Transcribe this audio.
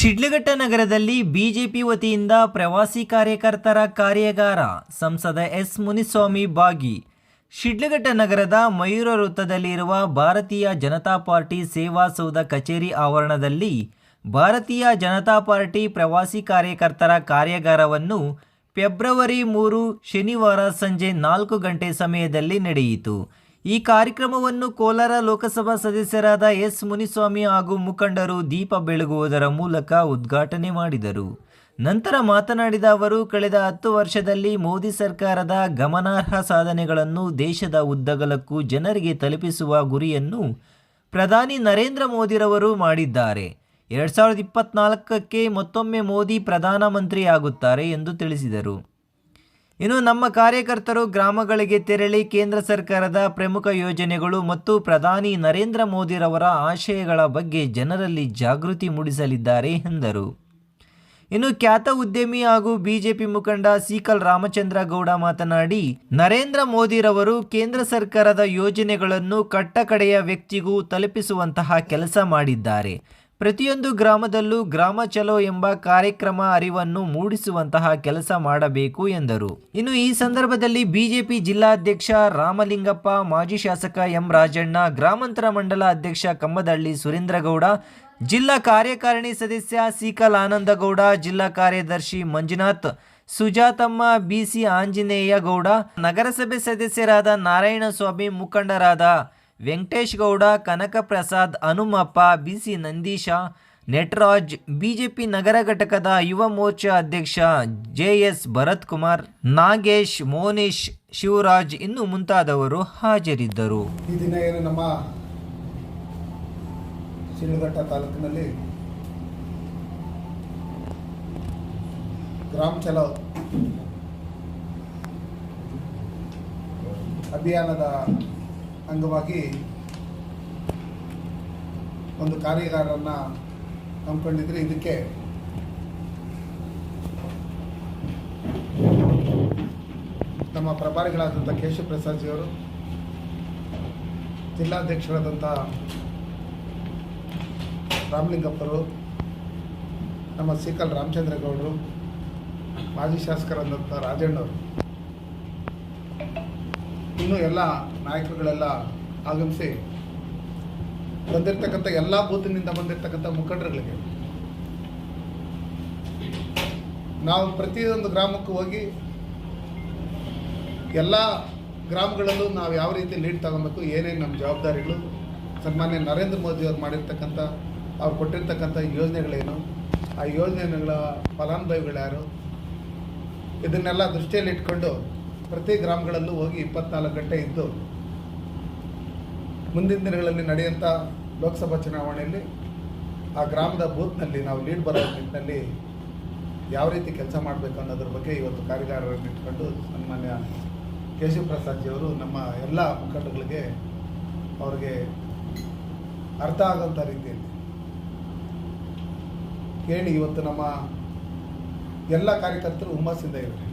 ಶಿಡ್ಲಘಟ್ಟ ನಗರದಲ್ಲಿ ಬಿಜೆಪಿ ವತಿಯಿಂದ ಪ್ರವಾಸಿ ಕಾರ್ಯಕರ್ತರ ಕಾರ್ಯಾಗಾರ, ಸಂಸದ ಎಸ್ ಮುನಿಸ್ವಾಮಿ ಭಾಗಿ ಶಿಡ್ಲಘಟ್ಟ ನಗರದ ಮಯೂರ ವೃತ್ತದಲ್ಲಿರುವ ಭಾರತೀಯ ಜನತಾ ಪಾರ್ಟಿ ಸೇವಾ ಸೌಧ ಕಚೇರಿ ಆವರಣದಲ್ಲಿ ಭಾರತೀಯ ಜನತಾ ಪಾರ್ಟಿ ಪ್ರವಾಸಿ ಕಾರ್ಯಕರ್ತರ ಕಾರ್ಯಾಗಾರವನ್ನು ಫೆಬ್ರವರಿ ಮೂರು, ಶನಿವಾರ ಸಂಜೆ ನಾಲ್ಕು ಗಂಟೆ ಸಮಯದಲ್ಲಿ ನಡೆಯಿತು. ಈ ಕಾರ್ಯಕ್ರಮವನ್ನು ಕೋಲಾರ ಲೋಕಸಭಾ ಸದಸ್ಯರಾದ ಎಸ್ ಮುನಿಸ್ವಾಮಿ ಹಾಗೂ ಮುಖಂಡರು ದೀಪ ಬೆಳಗುವುದರ ಮೂಲಕ ಉದ್ಘಾಟನೆ ಮಾಡಿದರು. ನಂತರ ಮಾತನಾಡಿದ ಅವರು, ಕಳೆದ ಹತ್ತು ವರ್ಷದಲ್ಲಿ ಮೋದಿ ಸರ್ಕಾರದ ಗಮನಾರ್ಹ ಸಾಧನೆಗಳನ್ನು ದೇಶದ ಉದ್ದಗಲಕ್ಕೂ ಜನರಿಗೆ ತಲುಪಿಸುವ ಗುರಿಯನ್ನು ಪ್ರಧಾನಿ ನರೇಂದ್ರ ಮೋದಿರವರು ಮಾಡಿದ್ದಾರೆ. ಎರಡು ಸಾವಿರದ ಇಪ್ಪತ್ನಾಲ್ಕಕ್ಕೆ ಮತ್ತೊಮ್ಮೆ ಮೋದಿ ಪ್ರಧಾನಮಂತ್ರಿ ಆಗುತ್ತಾರೆ ಎಂದು ತಿಳಿಸಿದರು. ಇನ್ನು ನಮ್ಮ ಕಾರ್ಯಕರ್ತರು ಗ್ರಾಮಗಳಿಗೆ ತೆರಳಿ ಕೇಂದ್ರ ಸರ್ಕಾರದ ಪ್ರಮುಖ ಯೋಜನೆಗಳು ಮತ್ತು ಪ್ರಧಾನಿ ನರೇಂದ್ರ ಮೋದಿರವರ ಆಶಯಗಳ ಬಗ್ಗೆ ಜನರಲ್ಲಿ ಜಾಗೃತಿ ಮೂಡಿಸಲಿದ್ದಾರೆ ಎಂದರು. ಇನ್ನು ಖ್ಯಾತ ಉದ್ಯಮಿ ಹಾಗೂ ಬಿಜೆಪಿ ಮುಖಂಡ ಸೀಕಲ್ ರಾಮಚಂದ್ರ ಗೌಡ ಮಾತನಾಡಿ, ನರೇಂದ್ರ ಮೋದಿರವರು ಕೇಂದ್ರ ಸರ್ಕಾರದ ಯೋಜನೆಗಳನ್ನು ಕಟ್ಟಕಡೆಯ ವ್ಯಕ್ತಿಗೂ ತಲುಪಿಸುವಂತಹ ಕೆಲಸ ಮಾಡಿದ್ದಾರೆ. ಪ್ರತಿಯೊಂದು ಗ್ರಾಮದಲ್ಲೂ ಗ್ರಾಮ ಚಲೋ ಎಂಬ ಕಾರ್ಯಕ್ರಮ ಅರಿವನ್ನು ಮೂಡಿಸುವಂತಹ ಕೆಲಸ ಮಾಡಬೇಕು ಎಂದರು. ಇನ್ನು ಈ ಸಂದರ್ಭದಲ್ಲಿ ಬಿಜೆಪಿ ಜಿಲ್ಲಾಧ್ಯಕ್ಷ ರಾಮಲಿಂಗಪ್ಪ, ಮಾಜಿ ಶಾಸಕ ಎಂ ರಾಜಣ್ಣ, ಗ್ರಾಮಾಂತರ ಮಂಡಲ ಅಧ್ಯಕ್ಷ ಕಮ್ಮದಳ್ಳಿ ಸುರೇಂದ್ರಗೌಡ, ಜಿಲ್ಲಾ ಕಾರ್ಯಕಾರಿಣಿ ಸದಸ್ಯ ಸೀಕಲ್ ಆನಂದಗೌಡ, ಜಿಲ್ಲಾ ಕಾರ್ಯದರ್ಶಿ ಮಂಜುನಾಥ್, ಸುಜಾತಮ್ಮ ಬಿಸಿ ಆಂಜನೇಯ ಗೌಡ ನಗರಸಭೆ ಸದಸ್ಯರಾದ ನಾರಾಯಣಸ್ವಾಮಿ ಮುಖಂಡರಾದ Venkatesh Gowda Kanaka Prasad Hanumappa, B C Nandeesha, Netraj, BJP ನಗರ ಘಟಕದ ಯುವ ಮೋರ್ಚಾ ಅಧ್ಯಕ್ಷ ಜೆಎಸ್ ಭರತ್ ಕುಮಾರ್ ನಾಗೇಶ್, ಮೋನೀಶ್, ಶಿವರಾಜ್ ಇನ್ನು ಮುಂತಾದವರು ಹಾಜರಿದ್ದರು. ಈ ದಿನ ಏನು ನಮ್ಮ ಶಿಡ್ಲಘಟ್ಟ ತಾಲೂಕಿನಲ್ಲಿ ಗ್ರಾಮ ಚಲೋ ಅಭಿಯಾನದ ಅಂಗವಾಗಿ ಒಂದು ಕಾರ್ಯಾಗಾರವನ್ನು ಹಮ್ಮಿಕೊಂಡಿದ್ರೆ. ಇದಕ್ಕೆ ನಮ್ಮ ಪ್ರಭಾರಿಗಳಾದಂಥ ಕೇಶವ ಪ್ರಸಾದ್ ಜಿಯವರು ಜಿಲ್ಲಾಧ್ಯಕ್ಷರಾದಂಥ ರಾಮಲಿಂಗಪ್ಪರು, ನಮ್ಮ ಸೀಕಲ್ ರಾಮಚಂದ್ರಗೌಡರು, ಮಾಜಿ ಶಾಸಕರಾದಂಥ ರಾಜಣ್ಣವರು. ಇನ್ನೂ ಎಲ್ಲ ನಾಯಕರುಗಳೆಲ್ಲ ಆಗಮಿಸಿ ಬಂದಿರತಕ್ಕಂಥ ಎಲ್ಲ ಬೂತಿನಿಂದ ಬಂದಿರತಕ್ಕಂಥ ಮುಖಂಡರುಗಳಿಗೆ ನಾವು ಪ್ರತಿಯೊಂದು ಗ್ರಾಮಕ್ಕೂ ಹೋಗಿ ಎಲ್ಲ ಗ್ರಾಮಗಳಲ್ಲೂ ನಾವು ಯಾವ ರೀತಿ ಲೀಡ್ ತಗೊಬೇಕು, ಏನೇನು ನಮ್ಮ ಜವಾಬ್ದಾರಿಗಳು, ಸನ್ಮಾನ್ಯ ನರೇಂದ್ರ ಮೋದಿ ಅವ್ರು ಮಾಡಿರ್ತಕ್ಕಂಥ, ಅವ್ರು ಕೊಟ್ಟಿರ್ತಕ್ಕಂಥ ಯೋಜನೆಗಳೇನು, ಆ ಯೋಜನೆಗಳ ಫಲಾನುಭವಿಗಳು ಯಾರು, ಇದನ್ನೆಲ್ಲ ದೃಷ್ಟಿಯಲ್ಲಿ ಇಟ್ಕೊಂಡು ಪ್ರತಿ ಗ್ರಾಮಗಳಲ್ಲೂ ಹೋಗಿ ಇಪ್ಪತ್ನಾಲ್ಕು ಗಂಟೆ ಇದ್ದು ಮುಂದಿನ ದಿನಗಳಲ್ಲಿ ನಡೆಯುವಂಥ ಲೋಕಸಭಾ ಚುನಾವಣೆಯಲ್ಲಿ ಆ ಗ್ರಾಮದ ಬೂತ್ನಲ್ಲಿ ನಾವು ಲೀಡ್ ಬರೋ ನಿಟ್ಟಿನಲ್ಲಿ ಯಾವ ರೀತಿ ಕೆಲಸ ಮಾಡಬೇಕು ಅನ್ನೋದ್ರ ಬಗ್ಗೆ ಇವತ್ತು ಕಾರ್ಯಗಾರರನ್ನು ಇಟ್ಕೊಂಡು ಸನ್ಮಾನ್ಯ ಕೇಶವ ಪ್ರಸಾದ್ ಜಿಯವರು ನಮ್ಮ ಎಲ್ಲ ಮುಖಂಡಗಳಿಗೆ ಅವ್ರಿಗೆ ಅರ್ಥ ಆಗೋಂಥ ರೀತಿಯಲ್ಲಿ ಕೇಳಿ ಇವತ್ತು ನಮ್ಮ ಎಲ್ಲ ಕಾರ್ಯಕರ್ತರು ಹುಮ್ಮಸ್ಸಿಂದ ಇದ್ದಾರೆ.